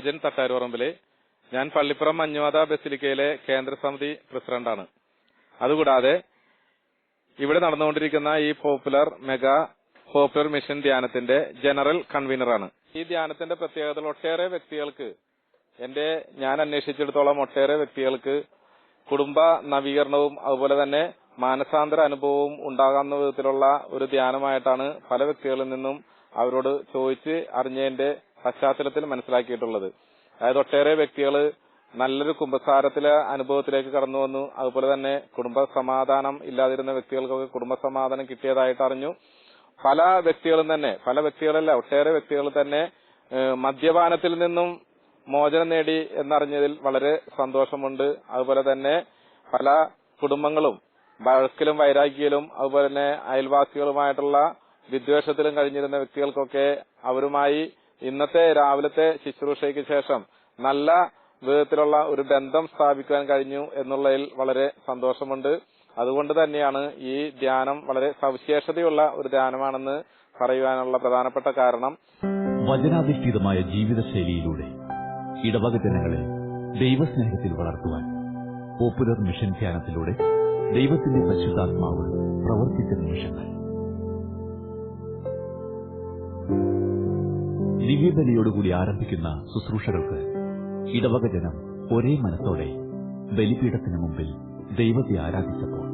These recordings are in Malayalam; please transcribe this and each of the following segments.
പേര് ഷാജൻ തട്ടാരുപറമ്പിൽ ഞാൻ പള്ളിപ്പുറം മഞ്ഞുവാത ബസിലിക്കയിലെ കേന്ദ്ര സമിതി പ്രസിഡന്റാണ്. അതുകൂടാതെ ഇവിടെ നടന്നുകൊണ്ടിരിക്കുന്ന ഈ പോപ്പുലർ മെഗാ പോപ്പുലർ മിഷൻ ധ്യാനത്തിന്റെ ജനറൽ കൺവീനറാണ്. ഈ ധ്യാനത്തിന്റെ പ്രത്യേകതകൾ ഒട്ടേറെ വ്യക്തികൾക്ക് എന്റെ ഞാൻ അന്വേഷിച്ചിടത്തോളം ഒട്ടേറെ വ്യക്തികൾക്ക് കുടുംബ നവീകരണവും അതുപോലെ തന്നെ മാനസാന്തര അനുഭവവും ഉണ്ടാകാവുന്ന വിധത്തിലുള്ള ഒരു ധ്യാനമായിട്ടാണ് പല വ്യക്തികളിൽ നിന്നും അവരോട് ചോദിച്ച് അറിഞ്ഞതിന്റെ പശ്ചാത്തലത്തിൽ മനസ്സിലാക്കിയിട്ടുള്ളത്. അതായത് ഒട്ടേറെ വ്യക്തികൾ നല്ലൊരു കുംഭസാരത്തിലെ അനുഭവത്തിലേക്ക് കടന്നു വന്നു. അതുപോലെ തന്നെ കുടുംബ സമാധാനം ഇല്ലാതിരുന്ന വ്യക്തികൾക്കൊക്കെ കുടുംബ സമാധാനം കിട്ടിയതായിട്ട് അറിഞ്ഞു. പല വ്യക്തികളും തന്നെ പല വ്യക്തികളല്ല ഒട്ടേറെ വ്യക്തികൾ തന്നെ മദ്യപാനത്തിൽ നിന്നും മോചനം നേടി എന്നറിഞ്ഞതിൽ വളരെ സന്തോഷമുണ്ട്. അതുപോലെ തന്നെ പല കുടുംബങ്ങളും വഴക്കിലും വൈരാഗ്യയിലും അതുപോലെ തന്നെ അയൽവാസികളുമായിട്ടുള്ള വിദ്വേഷത്തിലും കഴിഞ്ഞിരുന്ന വ്യക്തികൾക്കൊക്കെ അവരുമായി ഇന്നത്തെ രാവിലത്തെ ശുശ്രൂഷയ്ക്ക് ശേഷം നല്ല വിധത്തിലുള്ള ഒരു ബന്ധം സ്ഥാപിക്കാൻ കഴിഞ്ഞു എന്നുള്ളതിൽ വളരെ സന്തോഷമുണ്ട്. അതുകൊണ്ട് തന്നെയാണ് ഈ ധ്യാനം വളരെ സവിശേഷതയുള്ള ഒരു ധ്യാനമാണെന്ന് പറയുവാനുള്ള പ്രധാനപ്പെട്ട കാരണം. വചനാധിഷ്ഠിതമായ ജീവിതശൈലിയിലൂടെ ഇടവക ജനങ്ങളെ ദൈവസ്നേഹത്തിൽ വളർത്തുവാൻ പോപ്പുലർ മിഷൻ ധ്യാനത്തിലൂടെ ദൈവത്തിന്റെ പരിശുദ്ധാത്മാവ് പ്രവർത്തിച്ച നിമിഷങ്ങൾ. ദിവ്യബലിയോടുകൂടി ആരംഭിക്കുന്ന ശുശ്രൂഷകൾക്ക് ഇടവക ജനം ഒരേ മനസ്സോടെ ബലിപീഠത്തിന് മുമ്പിൽ ദൈവത്തെ ആരാധിച്ചപ്പോൾ.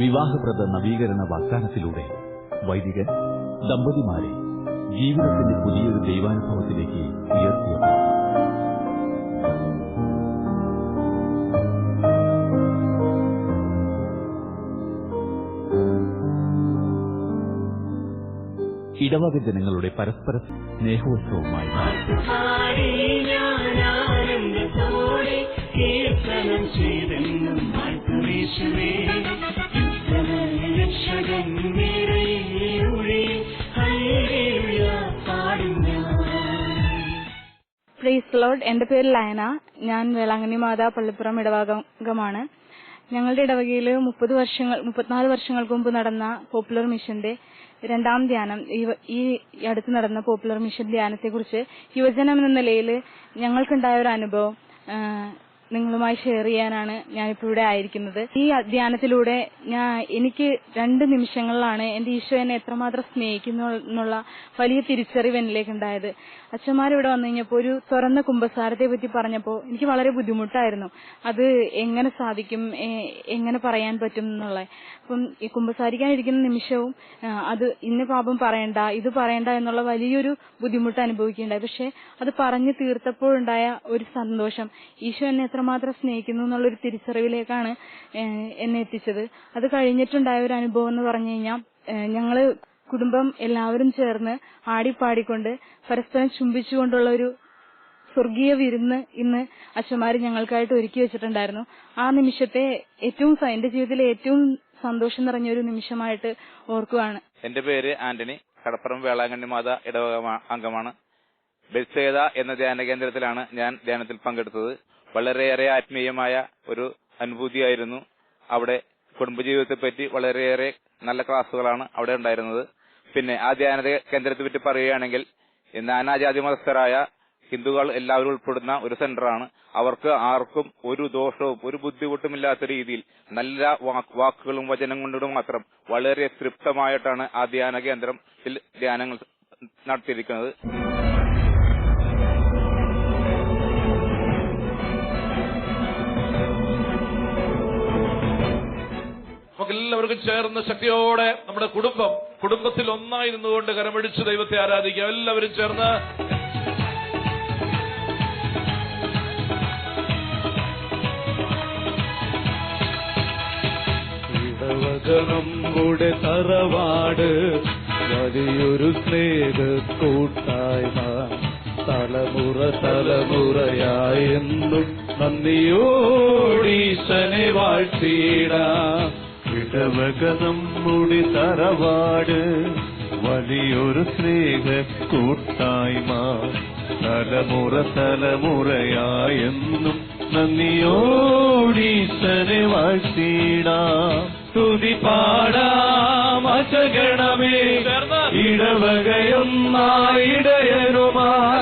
വിവാഹപ്രദ നവീകരണ വാഗ്ദാനത്തിലൂടെ വൈദികൻ ദമ്പതിമാരെ ജീവിതത്തിന്റെ പുതിയൊരു ദൈവാനുഭവത്തിലേക്ക് ഉയർത്തിയപ്പോൾ ഇടവക ജനങ്ങളുടെ പരസ്പര സ്നേഹോത്സവമായി പ്ലീസ് ലോഡ് എന്റെ പേര് ലയന. ഞാൻ വേളാങ്കണ്ണി മാതാ പള്ളിപ്പുറം ഇടവകമാണ് ഞങ്ങളുടെ ഇടവകയിൽ മുപ്പത് വർഷങ്ങൾ മുപ്പത്തിനാല് വർഷങ്ങൾക്ക് മുമ്പ് നടന്ന പോപ്പുലർ മിഷന്റെ രണ്ടാം ധ്യാനം ഈ അടുത്ത് നടന്ന പോപ്പുലർ മിഷൻ ധ്യാനത്തെക്കുറിച്ച് യുവജനം എന്ന നിലയിൽ ഞങ്ങൾക്കുണ്ടായ ഒരു അനുഭവം നിങ്ങളുമായി ഷെയർ ചെയ്യാനാണ് ഞാനിപ്പോൾ ഇവിടെ ആയിരിക്കുന്നത്. ഈ ധ്യാനത്തിലൂടെ ഞാൻ എനിക്ക് രണ്ട് നിമിഷങ്ങളിലാണ് എന്റെ ഈശോ എന്നെ എത്രമാത്രം സ്നേഹിക്കുന്നു എന്നുള്ള വലിയ തിരിച്ചറിവ് എന്നിലേക്ക് ഉണ്ടായത്. അച്ഛന്മാരിവിടെ വന്നു കഴിഞ്ഞപ്പോൾ ഒരു തുറന്ന കുംഭസാരത്തെ പറ്റി പറഞ്ഞപ്പോൾ എനിക്ക് വളരെ ബുദ്ധിമുട്ടായിരുന്നു. അത് എങ്ങനെ സാധിക്കും എങ്ങനെ പറയാൻ പറ്റും എന്നുള്ള അപ്പം ഈ കുംഭസാരിക്കാനിരിക്കുന്ന നിമിഷവും അത് ഇന്ന പാപം പറയണ്ട ഇത് പറയണ്ട എന്നുള്ള വലിയൊരു ബുദ്ധിമുട്ട് അനുഭവിക്കുകയുണ്ടായി. പക്ഷെ അത് പറഞ്ഞു തീർത്തപ്പോഴുണ്ടായ ഒരു സന്തോഷം. ഈശോ എന്നെ എത്രമാത്രം സ്നേഹിക്കുന്നു എന്നുള്ളൊരു തിരിച്ചറിവിലേക്കാണ് എന്നെ എത്തിച്ചത്. അത് കഴിഞ്ഞിട്ടുണ്ടായ ഒരു അനുഭവം എന്ന് പറഞ്ഞു കഴിഞ്ഞാൽ ഞങ്ങൾ കുടുംബം എല്ലാവരും ചേർന്ന് ആടിപ്പാടിക്കൊണ്ട് പരസ്പരം ചുംബിച്ചുകൊണ്ടുള്ള ഒരു സ്വർഗീയ വിരുന്ന് ഇന്ന് അച്ഛന്മാര് ഞങ്ങൾക്കായിട്ട് ഒരുക്കി വെച്ചിട്ടുണ്ടായിരുന്നു. ആ നിമിഷത്തെ ഏറ്റവും എന്റെ ജീവിതത്തിലെ ഏറ്റവും സന്തോഷം നിറഞ്ഞ ഒരു നിമിഷമായിട്ട് ഓർക്കുവാണ്. എന്റെ പേര് ആന്റണി. കടപ്പുറം വേളാങ്കണ്ണി മാത ഇടവക അംഗമാണ്. ബെൽസേത എന്ന ധ്യാന കേന്ദ്രത്തിലാണ് ഞാൻ ധ്യാനത്തിൽ പങ്കെടുത്തത്. വളരെയേറെ ആത്മീയമായ ഒരു അനുഭൂതിയായിരുന്നു അവിടെ കുടുംബജീവിതത്തെപ്പറ്റി വളരെയേറെ നല്ല ക്ലാസ്സുകളാണ് അവിടെ ഉണ്ടായിരുന്നത്. പിന്നെ ആ ധ്യാന കേന്ദ്രത്തെ പറ്റി പറയുകയാണെങ്കിൽ നാനാജാതി മതസ്ഥരായ ഹിന്ദുക്കൾ എല്ലാവരും ഉൾപ്പെടുന്ന ഒരു സെന്ററാണ്. അവർക്ക് ആർക്കും ഒരു ദോഷവും ഒരു ബുദ്ധിമുട്ടുമില്ലാത്ത രീതിയിൽ നല്ല വാക്ക് വാക്കുകളും വചനം കൊണ്ടും മാത്രം വളരെ തൃപ്തമായിട്ടാണ് ആ ധ്യാന കേന്ദ്രത്തിൽ ധ്യാനങ്ങൾ നടത്തിയിരിക്കുന്നത്. നമുക്ക് ചേർന്ന് ശക്തിയോടെ നമ്മുടെ കുടുംബം കുടുംബത്തിൽ ഒന്നായിരുന്നുകൊണ്ട് കരമടിച്ച് ദൈവത്തെ ആരാധിക്കുക എല്ലാവരും ചേർന്ന്. നമ്മുടെ തറവാട് വലിയൊരു സ്നേഹ കൂട്ടായ്മ തലമുറ തലമുറയായെന്നും നന്ദിയോടീശനെ വാഴ്ത്തിയിടാം. നമ്മുടെ തറവാട് വലിയൊരു സ്നേഹ കൂട്ടായ്മ തലമുറ തലമുറയായെന്നും നന്ദിയോടീശനെ വാഴ്ത്തിയിടാം. തുതി പാടാം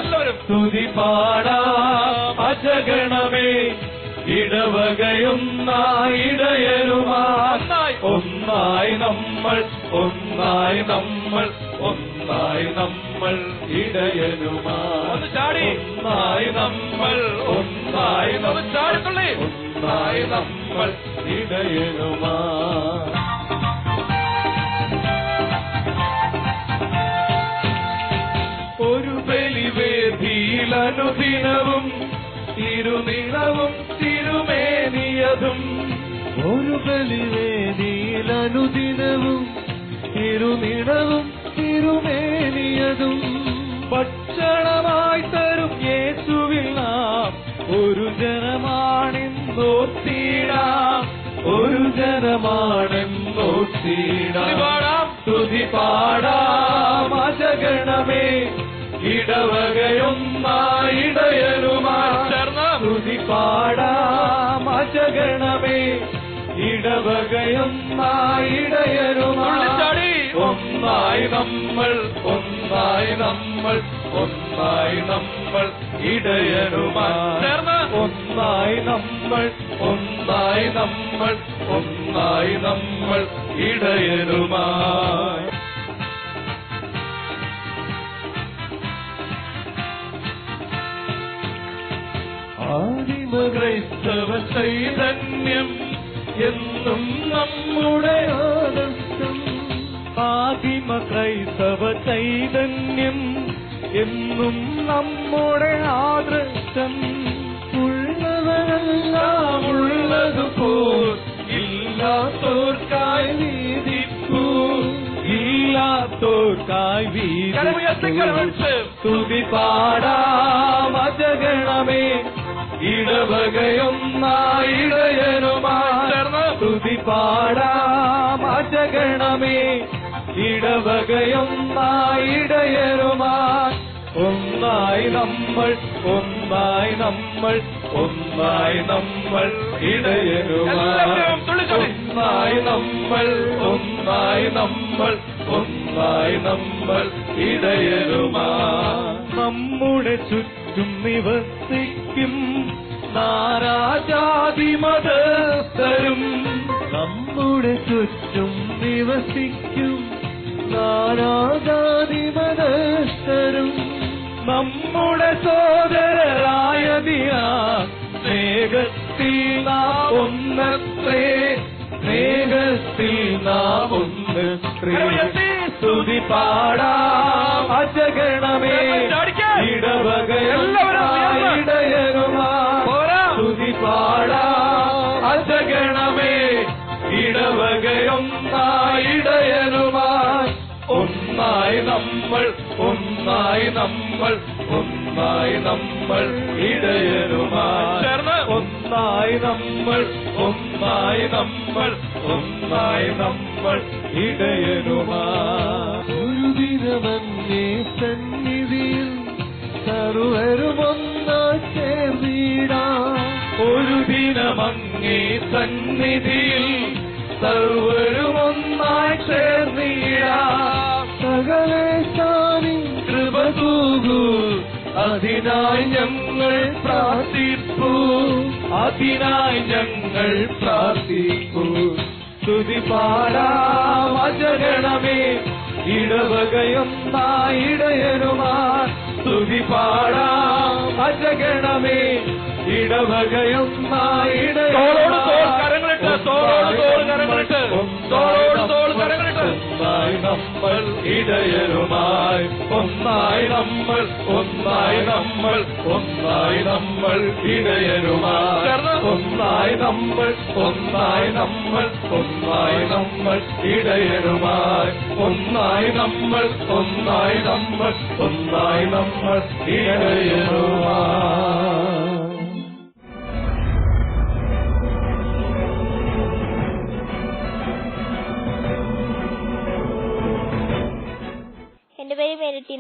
എല്ലാവരും സ്തുതി പാടാം അജഗണമേ ഇടവകയൊന്നായിടയനുമാ ഒന്നായി. നമ്മൾ ഒന്നായി നമ്മൾ ഒന്നായി നമ്മൾ ഇടയനുമാ ഒന്ന് ചാടി. ഒന്നായി നമ്മൾ ഒന്നായി ഒന്ന് നമ്മൾ ചാടിത്തുള്ളി ഒന്നായി നമ്മൾ ഇടയനുമാ ഒരു ബലിവേദിയിൽ അനുദിനവും തിരുനിളവും തിരുമേനിയതും ഒരു ബലിവേദിയിൽ തിരുനിടവും തിരുമേനിയതും ഭക്ഷണമായി തരും യേശുവിൽ നാം ഒരു ജനമാണെന്നോർത്തിടാം. ഒരു ജനമാണെന്നോർത്തിടാം. സ്തുതി പാടാം അജഗണമേ ഇടവകയൊന്നായിടയനുമാ ചേർന്ന്. സ്തുതി പാടാം അജഗണമേ ഇടവകയൊന്നായിടയനുമാ തുള്ളിച്ചാടി. ഒന്നായി നമ്മൾ ഒന്നായി നമ്മൾ ഒന്നായി നമ്മൾ ഇടയനുമാ ചേർന്ന് ഒന്നായി നമ്മൾ ഒന്നായി നമ്മൾ ഒന്നായി നമ്മൾ ഇടയനുമായി ആദിമ ക്രൈസ്തവ ചൈതന്യം എന്നും നമ്മുടെ ആദർശം. ആദിമ ക്രൈസ്തവ ചൈതന്യം എന്നും നമ്മുടെ ആദർശം. ഉള്ളവരെല്ലാം ഉള്ളതുപോൽ ഇല്ലാത്തോർക്കായി നീതിപ്പൂ ഇല്ലാത്തോർക്കായി വീതി വീതിപ്പൂ കരമടിച്ച് സ്തുതി പാടാം അജഗണമേ. ഇടവകയൊന്നായിടയനുമായി ഒന്നായി നമ്മൾ ഒന്നായി നമ്മൾ ഒന്നായി നമ്മൾ ഇടയരുമായി നമ്മൾ ഒന്നായി നമ്മൾ ഒന്നായി നമ്മൾ ഇടയരുമാ നമ്മുടെ ചുറ്റും നിവസിക്കും നാരാജാതി മതസ്ഥരും നമ്മുടെ ചുറ്റും നിവസിക്കും നാനാജാതി മനസ്തരും നമ്മുടെ സോദരരായതിയാ മേഘത്തിൽ നാം ഒന്നത്രേ മേഘത്തിൽ നാം ഒന്നത്രേ. സ്തുതി പാടാം അജഗണമേ. ഇടവകയല്ല ഇടവകയെല്ലാവരും ഇടയരുമാ നമ്മൾ ഒന്നായി നമ്മൾ ഒന്നായി നമ്മൾ ഇടയരുമാർന്ന് ചേർന്ന്. ഒന്നായി നമ്മൾ ഒന്നായി നമ്മൾ ഒന്നായി നമ്മൾ ഇടയനുമായി ഒരു ദിനമന്നേ സന്നിധിയിൽ സർവരുമൊന്നാ ചേർന്നിടാം. ഒരു ദിനമങ്ങേ സന്നിധിയിൽ സർവരുമൊന്നായി അതിനായി ഞങ്ങൾ പ്രാർത്ഥിപ്പൂ. അതിനായി ഞങ്ങൾ പ്രാർത്ഥിപ്പൂ. സ്തുതി പാടാമചരണമേ ഇടവകയും ഇടവകയൊന്നായിടയനുമാ സ്തുതി പാടാമചരണമേ ഇടവകയും തോളോട് തോൾ കരങ്ങളിട്ട്, തോളോട് തോൾ കരങ്ങളിട്ട്, തോളോട് നമ്മൾ ഇടയരുമായി. ഒന്നായി നമ്മൾ ഒന്നായി നമ്മൾ ഒന്നായി നമ്മൾ ഇടയരുമായി. ചേർന്ന്. ഒന്നായി നമ്മൾ ഒന്നായി നമ്മൾ ഒന്നായി നമ്മൾ ഇടയരുമായി. ഒന്നായി നമ്മൾ ഒന്നായി നമ്മൾ ഒന്നായി നമ്മൾ ഇടയരുമായി.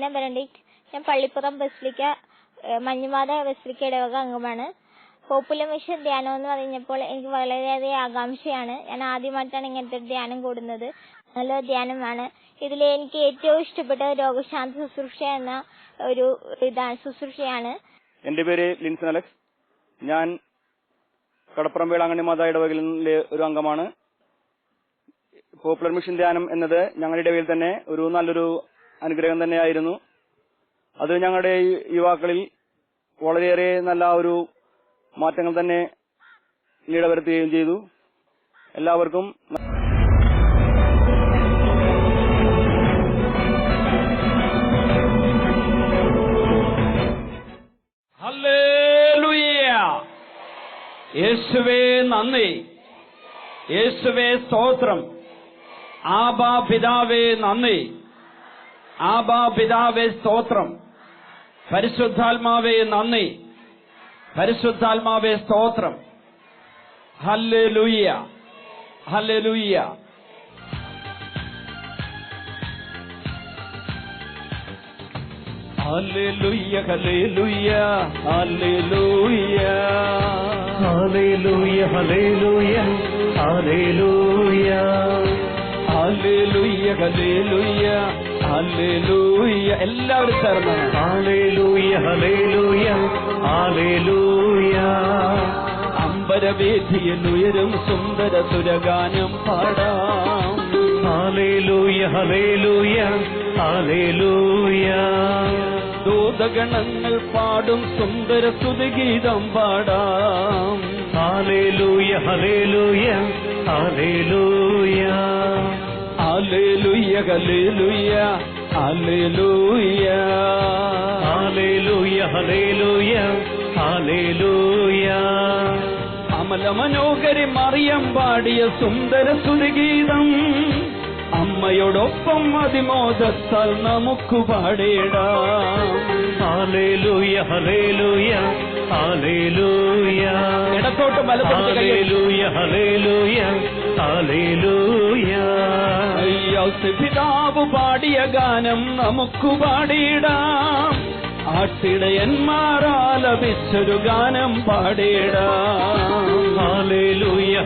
മെരിറ്റീന ബെനഡിക്ട് ഞാൻ പള്ളിപ്പുറം ബസ്ലിക്ക മഞ്ഞുമാത ബസ്ലിക്ക ഇടവക അംഗമാണ്. പോപ്പുലർ മിഷൻ ധ്യാനം എന്ന് പറഞ്ഞപ്പോൾ എനിക്ക് വളരെയധികം ആകാംക്ഷയാണ്. ഞാൻ ആദ്യമായിട്ടാണ് ഇങ്ങനത്തെ ധ്യാനം കൂടുന്നത്. നല്ല ധ്യാനമാണ്. ഇതിൽ എനിക്ക് ഏറ്റവും ഇഷ്ടപ്പെട്ട രോഗശാന്തി ശുശ്രൂഷ എന്ന ഒരു ഇതാണ് ശുശ്രൂഷയാണ്. എന്റെ പേര് ലിൻസൺ അലക്സ്. ഞാൻ കടപ്പുറം വേളാങ്കണ്ണി മാതാ ഇടവകയിലെ ഒരു അംഗമാണ്. പോപ്പുലർ മിഷൻ ധ്യാനം എന്നത് ഞങ്ങളുടെ ഇടവയിൽ തന്നെ ഒരു നല്ലൊരു അനുഗ്രഹം തന്നെയായിരുന്നു. അത് ഞങ്ങളുടെ ഈ യുവാക്കളിൽ വളരെയേറെ നല്ല ഒരു മാറ്റങ്ങൾ തന്നെ ഇടവരുത്തുകയും ചെയ്തു. എല്ലാവർക്കും യേശുവേ നന്ദി. യേശുവേ സ്തോത്രം. ആബാ പിതാവേ നന്ദി. ആബാ പിതാവേ സ്തോത്രം പരിശുദ്ധാത്മാവേ നന്ദി പരിശുദ്ധാത്മാവേ സ്തോത്രം ഹല്ലേ ലൂയ്യ ഹല്ലേ ലൂയ്യ Hallelujah, hallelujah, hallelujah. Hallelujah, hallelujah, hallelujah. Hallelujah, hallelujah. Hallelujah എല്ലാവരും ചേർന്ന്. ഹല്ലേലൂയ ഹല്ലേലൂയ ഹല്ലേലൂയ അമ്പരവേദിയിൽ ഉയരും സുന്ദര സുരഗാനം പാടാം. ഹല്ലേലൂയ ഹല്ലേലൂയ ഹല്ലേലൂയ ദൂതഗണങ്ങൾ പാടും സുന്ദര സുതഗീതം പാടാം. Hallelujah hallelujah hallelujah hallelujah hallelujah hallelujah hallelujah hallelujah hallelujah Amala മനോഹരി മറിയം പാടിയ സുന്ദര സുരഗീതം. അമ്മയോടൊപ്പം അതിമോദത്താൽ നമുക്ക് പാടിയിടാം ഹല്ലേലൂയ ഹല്ലേലൂയ ഹല്ലേലൂയ ഇടത്തോട്ട് വലത്തോട്ട് കൈ ഹല്ലേലൂയ ഹല്ലേലൂയ ഹല്ലേലൂയ ഔസ് പിതാവ് പാടിയ ഗാനം നമുക്ക് പാടിയിടാം. ആട്ടിടയന്മാരാലപിച്ചൊരു ഗാനം പാടിയിടാം. ഞാനികളൊന്നായി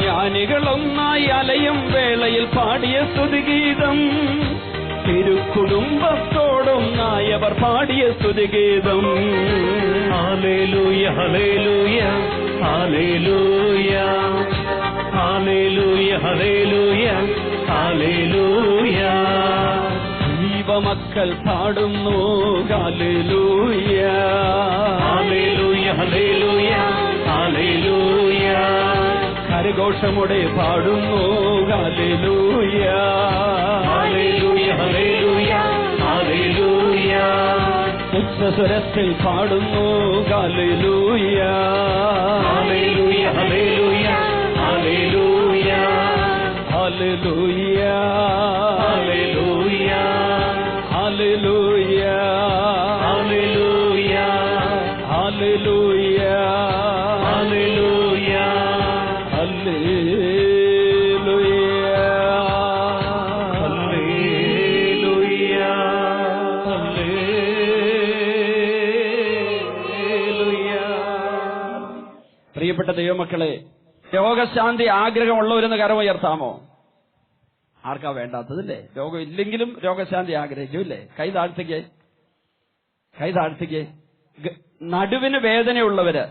ജ്ഞാനികളൊന്നായി അലയും വേളയിൽ പാടിയ സ്തുതിഗീതം. തിരുക്കുടുംബത്തോടും നായവർ പാടിയ സ്തുതിഗീതം. Hallelujah hallelujah hallelujah hallelujah hallelujah hallelujah ജീവമക്കൾ പാടുന്നു ഹാലേലൂയ ഹാലേലൂയ ഹലേലൂയ ഹാലേലൂയ ഹരിഘോഷമുടെ പാടുന്നു ഹാലേലൂയ ഹാലേലൂയ സ്വരത്തിൽ പാടുന്നു. കാലയിലൂയ ഹലൂയ ഹലൂയ ഹലൂയ ഹലൂയ ദൈവമക്കളെ രോഗശാന്തി ആഗ്രഹമുള്ളവരെന്ന് കരമുയർത്താമോ? ആർക്കാ വേണ്ടാത്തതില്ലേ? രോഗം ഇല്ലെങ്കിലും രോഗശാന്തി ആഗ്രഹിക്കും ഇല്ലേ കൈ താഴ്ത്തിക്കേ. കൈ താഴ്ത്തിക്കേ. നടുവിന് വേദനയുള്ളവര്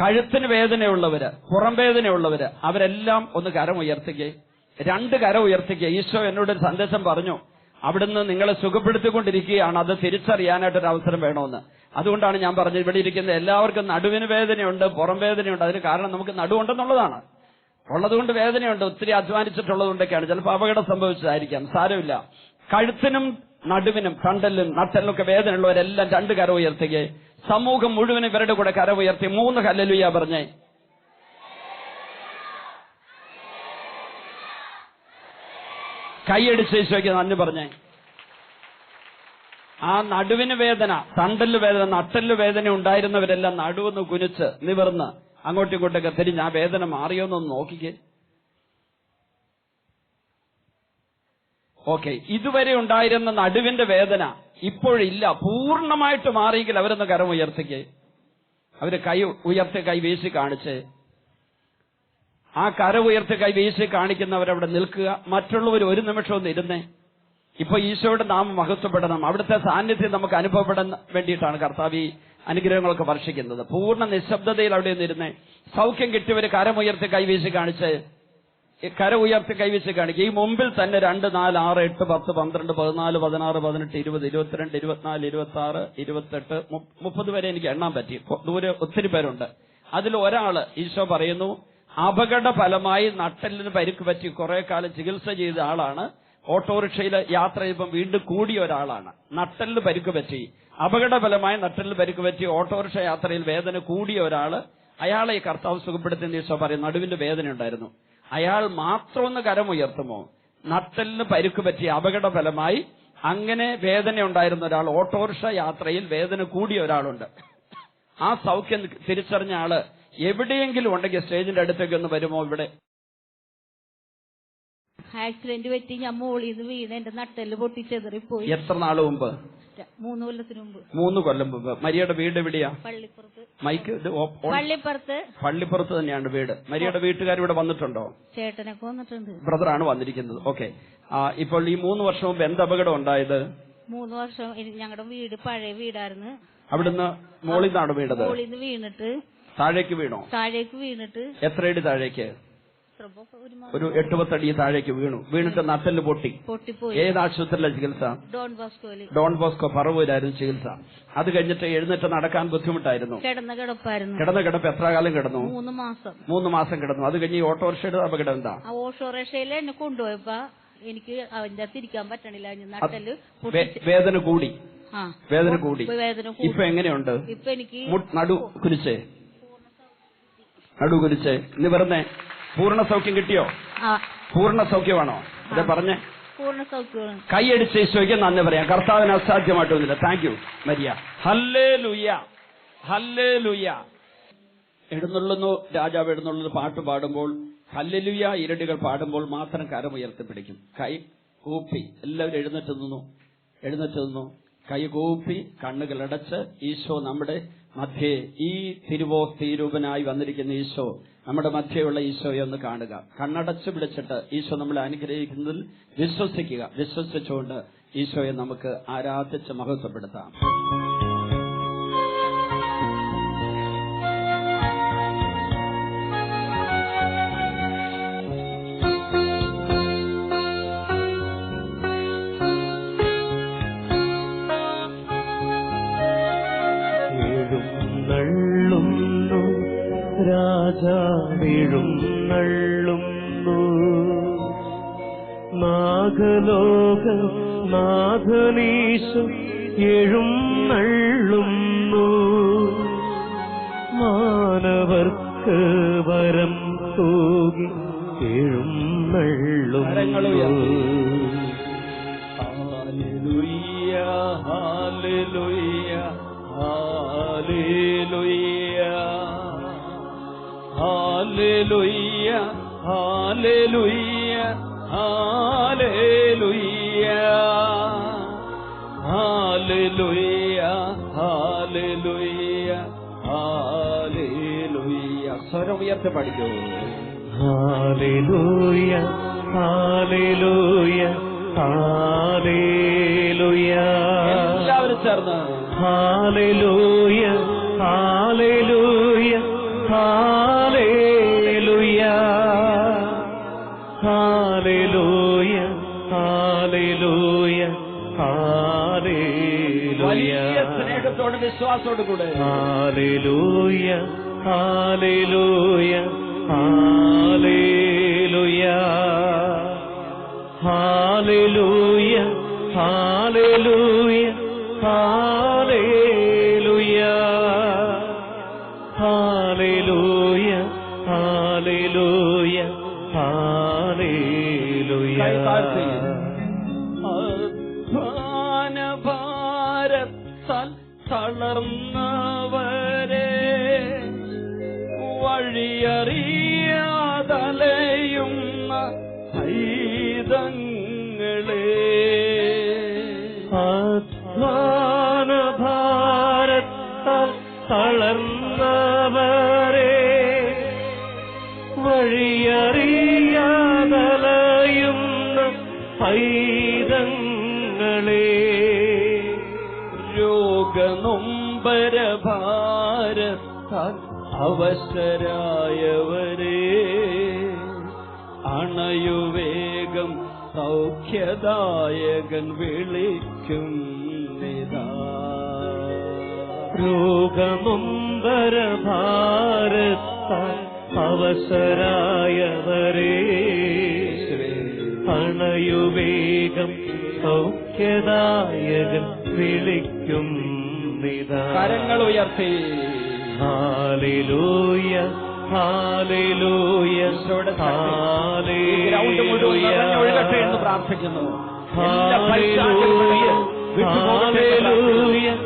കഴുത്തിന് വേദനയുള്ളവര് പുറം വേദനയുള്ളവര് അവരെല്ലാം ഒന്ന് കരം ഉയർത്തിക്കേ രണ്ട് കരം ഉയർത്തിക്കേ ഈശോ എന്നോട് സന്ദേശം പറഞ്ഞു. അവിടുന്ന് നിങ്ങളെ സുഖപ്പെടുത്തിക്കൊണ്ടിരിക്കുകയാണ്. അത് തിരിച്ചറിയാനായിട്ടൊരു അവസരം വേണമെന്ന്. അതുകൊണ്ടാണ് ഞാൻ പറഞ്ഞത് ഇവിടെ ഇരിക്കുന്ന എല്ലാവർക്കും നടുവിന് വേദനയുണ്ട് പുറം വേദനയുണ്ട്. അതിന് കാരണം നമുക്ക് നടുവുണ്ടെന്നുള്ളതാണ്. ഉള്ളതുകൊണ്ട് വേദനയുണ്ട് ഒത്തിരി അധ്വാനിച്ചിട്ടുള്ളതുകൊണ്ടൊക്കെയാണ്. ചിലപ്പോൾ അപകടം സംഭവിച്ചതായിരിക്കാം സാരമില്ല. കഴുത്തിനും നടുവിനും കണ്ടലിനും നട്ടലിനും ഒക്കെ വേദനയുള്ളവരെല്ലാം രണ്ട് കര ഉയർത്തുകയെ സമൂഹം മുഴുവനും ഇവരുടെ കൂടെ കര ഉയർത്തി മൂന്ന് ഹല്ലേലൂയ പറഞ്ഞേ കൈയടിച്ച് ഈശോയ്ക്ക് നന്ദി പറഞ്ഞേ. ആ നടുവിന് വേദന തണ്ടൽ വേദന നട്ടൽ വേദന ഉണ്ടായിരുന്നവരെല്ലാം നടുവെന്ന് കുനിച്ച് നിവർന്ന് അങ്ങോട്ടും ഇങ്ങോട്ടൊക്കെ തിരിഞ്ഞ് ആ വേദന മാറിയോന്നൊന്ന് നോക്കിക്കേ. ഓക്കെ ഇതുവരെ ഉണ്ടായിരുന്ന നടുവിന്റെ വേദന ഇപ്പോഴില്ല. പൂർണമായിട്ട് മാറിയെങ്കിൽ അവരൊന്ന് കരം ഉയർത്തിക്കേ. അവർ കൈ ഉയർത്തി കൈ വീശി കാണിച്ച് ആ കര ഉയർത്തി കൈ വീശി കാണിക്കുന്നവരവിടെ നിൽക്കുക. മറ്റുള്ളവർ ഒരു നിമിഷം ഒന്ന് ഇരുന്നേ. ഇപ്പൊ ഈശോയുടെ നാമം മഹത്വപ്പെടണം. അവിടുത്തെ സാന്നിധ്യം നമുക്ക് അനുഭവപ്പെടാൻ വേണ്ടിയിട്ടാണ് കർത്താവ് ഈ അനുഗ്രഹങ്ങളൊക്കെ വർഷിക്കുന്നത്. പൂർണ നിശബ്ദതയിൽ അവിടെ നിന്നിരുന്നേ സൗഖ്യം കിട്ടിയവര് കരമുയർത്തി കൈവീശി കാണിച്ച് കര ഉയർത്തി കൈവീശി കാണിക്കുക ഈ മുമ്പിൽ തന്നെ രണ്ട് നാല് ആറ് എട്ട് പത്ത് പന്ത്രണ്ട് പതിനാല് പതിനാറ് പതിനെട്ട് ഇരുപത് ഇരുപത്തിരണ്ട് ഇരുപത്തിനാല് ഇരുപത്തി ആറ് ഇരുപത്തെട്ട് മുപ്പത് വരെ എനിക്ക് എണ്ണാൻ പറ്റി. ദൂരെ ഒത്തിരി പേരുണ്ട്. അതിൽ ഒരാൾ ഈശോ പറയുന്നു അപകട ഫലമായി നട്ടലിന് പരിക്ക് പറ്റി കുറെ കാലം ചികിത്സ ചെയ്ത ആളാണ്. ഓട്ടോറിക്ഷയിൽ യാത്ര ചെയ്യുമ്പോൾ വീണ്ടും കൂടിയ ഒരാളാണ്. നട്ടലിന് പരിക്ക് പറ്റി. അപകടഫലമായി നട്ടലിന് പരിക്ക് പറ്റി ഓട്ടോറിക്ഷ യാത്രയിൽ വേദന കൂടിയ ഒരാൾ. അയാളെ ഈ കർത്താവ് സുഖപ്പെടുത്തിയ ഈശോ പറയും നടുവിന്റെ വേദന ഉണ്ടായിരുന്നു. അയാൾ മാത്രം ഒന്ന് കരമുയർത്തുമോ നട്ടലിന് പരിക്ക് പറ്റി അപകടഫലമായി അങ്ങനെ വേദന ഉണ്ടായിരുന്ന ഒരാൾ ഓട്ടോറിക്ഷ യാത്രയിൽ വേദന കൂടിയ ഒരാളുണ്ട്. ആ സൗഖ്യം തിരിച്ചറിഞ്ഞ ആൾ എവിടെയെങ്കിലും ഉണ്ടെങ്കിൽ സ്റ്റേജിന്റെ അടുത്തേക്ക് ഒന്ന് വരുമോ ഇവിടെ? ആക്സിഡന്റ് പറ്റി ഞാൻ മോളിൽ നിന്ന് വീണ് എന്റെ നട്ടെല്ല് പൊട്ടിച്ചെതറിപ്പോയി എത്ര നാൾ മുമ്പ്? മൂന്ന് കൊല്ലത്തിന് മുമ്പ്. മൂന്ന് കൊല്ലം മുമ്പ്. മരിയയുടെ വീട് എവിടെയാ? പള്ളിപ്പുറത്ത്. മൈക്ക് ഇത് ഓ- ഓൺ- പള്ളിപ്പുറത്ത്. പള്ളിപ്പുറത്ത് തന്നെയാണ് വീട്. മരിയയുടെ വീട്ടുകാർ ഇവിടെ വന്നിട്ടുണ്ടോ? ചേട്ടനൊക്കെ വന്നിട്ടുണ്ട്. ബ്രദറാണ് വന്നിരിക്കുന്നത്. ഓക്കെ. ഇപ്പോൾ ഈ മൂന്ന് വർഷം മുമ്പ് എന്ത് അപകടം ഉണ്ടായത്? മൂന്ന് വർഷം ഞങ്ങളുടെ വീട് പഴയ വീടായിരുന്നു. അവിടുന്ന് മോളിൽ നിന്നാണ് വീണത്? മോളിൽ നിന്ന് വീണിട്ട് താഴേക്ക് വീണോ? താഴേക്ക് വീണിട്ട് എത്ര അടി താഴേക്ക്? ഒരു മാസം. ഒരു എട്ട് പത്തടി താഴേക്ക് വീണു. വീണിട്ട് നട്ടൽ പൊട്ടി. ഏത് ആശുപത്രിയിലെ ചികിത്സ? ഡോൺ ബോസ്കോ പറവൂരായിരുന്നു ചികിത്സ. അത് കഴിഞ്ഞിട്ട് എഴുന്നേറ്റ് നടക്കാൻ ബുദ്ധിമുട്ടായിരുന്നു. കിടന്ന കിടപ്പ് എത്ര കാലം കിടന്നു? മൂന്ന് മാസം. മൂന്ന് മാസം കിടന്നു. അത് കഴിഞ്ഞ് ഓട്ടോറിക്ഷയുടെ അപകടം എന്താ? ഓട്ടോറിക്ഷയിൽ എന്നെ കൊണ്ടുപോയപ്പോ എനിക്ക് അതിന്റെ അകത്ത് ഇരിക്കാൻ പറ്റണില്ല. നട്ടൽ വേദന കൂടി. വേദന കൂടി. ഇപ്പൊ വേദന ഇപ്പൊ എങ്ങനെയുണ്ട്? ഇപ്പൊ എനിക്ക് നടു കുരിച്ചേ നടു കുലിച്ച് ഇന്ന് വെറുതെ പൂർണ സൗഖ്യം കിട്ടിയോ? പൂർണ സൗഖ്യമാണോ? അതെ പറഞ്ഞേ. കൈയടിച്ച് ഈശോയ്ക്ക് നന്ദി പറയാം. കർത്താവിന് അസാധ്യമായിട്ടൊന്നുമില്ല താങ്ക് യു മരിയ. ഹല്ലേ ലുയ്യ ഹല്ലേ ലുയ്യ എഴുന്നള്ളുന്നു രാജാവ് എഴുന്നള്ളുന്ന പാട്ട് പാടുമ്പോൾ ഹല്ലലുയ ഇരടികൾ പാടുമ്പോൾ മാത്രം പിടിക്കും കൈ കൂപ്പി. എല്ലാവരും എഴുന്നേറ്റ് നിന്നു. എഴുന്നേറ്റ് നിന്നു. കൈ കൂപ്പി കണ്ണുകൾ അടച്ച് ഈശോ നമ്മുടെ മധ്യേ ഈ തിരുവോസ്തീരൂപനായി വന്നിരിക്കുന്ന ഈശോ നമ്മുടെ മധ്യയുള്ള ഈശോയെ ഒന്ന് കാണുക. കണ്ണടച്ചു പിടിച്ചിട്ട് ഈശോ നമ്മളെ അനുഗ്രഹിക്കുന്നതിൽ വിശ്വസിക്കുക. വിശ്വസിച്ചുകൊണ്ട് ഈശോയെ നമുക്ക് ആരാധിച്ച് മഹത്വപ്പെടുത്താം. രാജാവെഴുന്നള്ളുന്നു നാഗലോക നാഥനീശ എഴുന്നള്ളുന്നു മാനവർക്ക് വരം തൂകി എഴുന്നള്ളുന്നു ഹാലലുയ്യ ഹാലലുയ്യ ഹാലലുയ്യ. ഹാലലുയ്യ ഹാലലുയ്യ ഹാലലുയ്യ. സ്വരം ഉയർത്തി പഠിക്കൂ. ഹാലലുയ്യ ഹാലലുയ്യ എല്ലാവരും ചേർന്ന്. ഹാലലുയ്യ ഹാലലുയ്യ ഹാ സ്നേഹത്തോട് വിശ്വാസത്തോടു കൂടെ? രോഗനൊമ്പരഭാരത്താൽ അവശരായവരെ അണയുവേഗം സൗഖ്യദായകൻ വിളിക്കും രോഗമൊമ്പരഭാരത്താൽ അവസരായവരെ അണയുവേഗം സൗഖ്യദായകൻ വിളിക്കും കരങ്ങൾ ഉയർത്തി. ഗ്രൗണ്ട് മുഴുവൻ നിറഞ്ഞൊഴുകട്ടെ എന്ന് പ്രാർത്ഥിക്കുന്നു.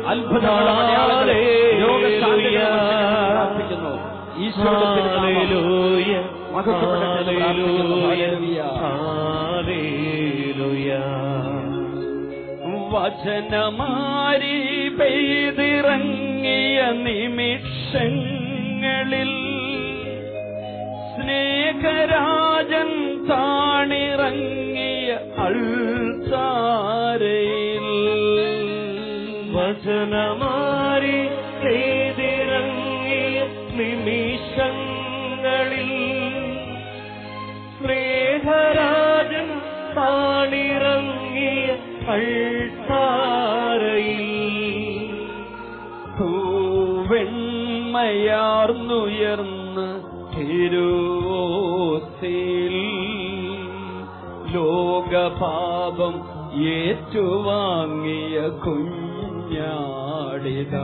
അത്ഭുതങ്ങളും പ്രാർത്ഥിക്കുന്നു. വചനമാരി പെയ്തിറങ്ങിയ നിമിഷങ്ങളിൽ സ്നേഹരാജൻ താണിറങ്ങിയ പൂവെണ്മയാർന്നുയർന്ന് തിരുവോസിൽ ലോകപാപം ഏറ്റുവാങ്ങിയ കുഞ്ഞാടിത.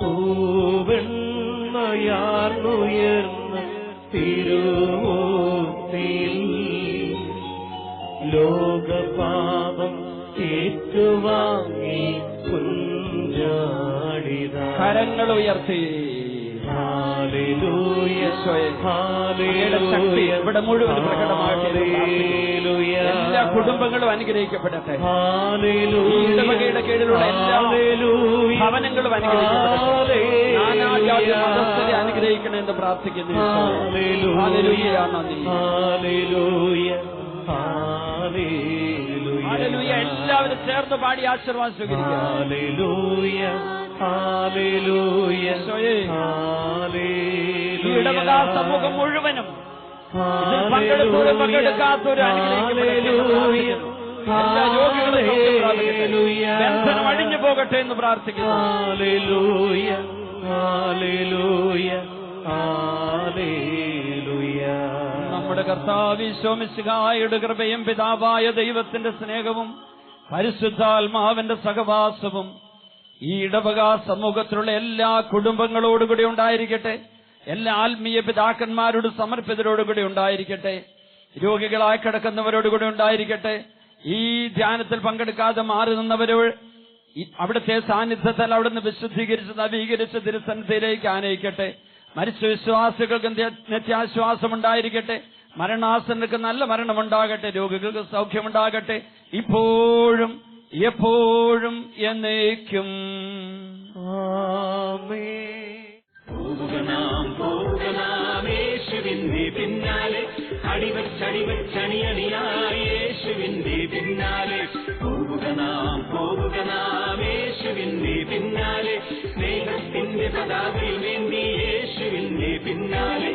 പൂവെണ്ണയാർന്നുയർന്ന് തിരുവോസിൽ ലോകപാപം ഏറ്റുവാങ്ങി കുഞ്ഞാടിത കരങ്ങൾ ഉയർത്തി. ശക്തി ഇവിടെ മുഴുവൻ പ്രാർത്ഥിക്കുന്നു. എല്ലാ കുടുംബങ്ങളും അനുഗ്രഹിക്കപ്പെടട്ടെ. ഇടവകയുടെ കീഴിലുള്ള എല്ലാ ഭവനങ്ങളും അനുഗ്രഹിക്കപ്പെടട്ടെ. മതസ്ഥരെ അനുഗ്രഹിക്കണമെന്ന് പ്രാർത്ഥിക്കുന്നു. എല്ലാവരും ചേർന്ന് പാടി ആശീർവാദം സ്വീകരിക്കുക. ഇടവക സമൂഹം മുഴുവനും പങ്കെടുത്തവരും പങ്കെടുക്കാത്തവരും. എല്ലാ രോഗികളും. ബന്ധനം അടിഞ്ഞു പോകട്ടെ എന്ന് പ്രാർത്ഥിക്കുന്നു നമ്മുടെ കർത്താവ് ഈശോമിശിഹായുടെ കൃപയും പിതാവായ ദൈവത്തിന്റെ സ്നേഹവും പരിശുദ്ധാത്മാവിന്റെ സഹവാസവും ഈ ഇടവക സമൂഹത്തിലുള്ള എല്ലാ കുടുംബങ്ങളോടുകൂടി ഉണ്ടായിരിക്കട്ടെ. എല്ലാ ആത്മീയ പിതാക്കന്മാരോട് സമർപ്പിതരോടുകൂടി ഉണ്ടായിരിക്കട്ടെ. രോഗികളായി കിടക്കുന്നവരോടുകൂടി ഉണ്ടായിരിക്കട്ടെ. ഈ ധ്യാനത്തിൽ പങ്കെടുക്കാതെ മാറി നിന്നവരോട് ഈ അവിടുത്തെ സാന്നിധ്യത്തിൽ അവിടുന്ന് വിശുദ്ധീകരിച്ച് നവീകരിച്ച് തിരുസന്നിധിയിലേക്ക് ആനയിക്കട്ടെ. മരിച്ച വിശ്വാസികൾക്ക് നിത്യ- നിത്യാശ്വാസം ഉണ്ടായിരിക്കട്ടെ മരണാസനക്ക് നല്ല മരണമുണ്ടാകട്ടെ. രോഗികൾക്ക് സൗഖ്യമുണ്ടാകട്ടെ. ഇപ്പോഴും എപ്പോഴും എന്നേക്കും. ആമേ പോവുക നാം യേശുവിന്റെ പിന്നാലെ അടിവച്ചടിവച്ചണിയണിയായേശുവിന്റെ പിന്നാലെ. നാം യേശുവിന്റെ പിന്നാലെ. സ്നേഹത്തിന്റെ പതാകയിൽ വേണ്ടി യേശുവിന്റെ പിന്നാലെ.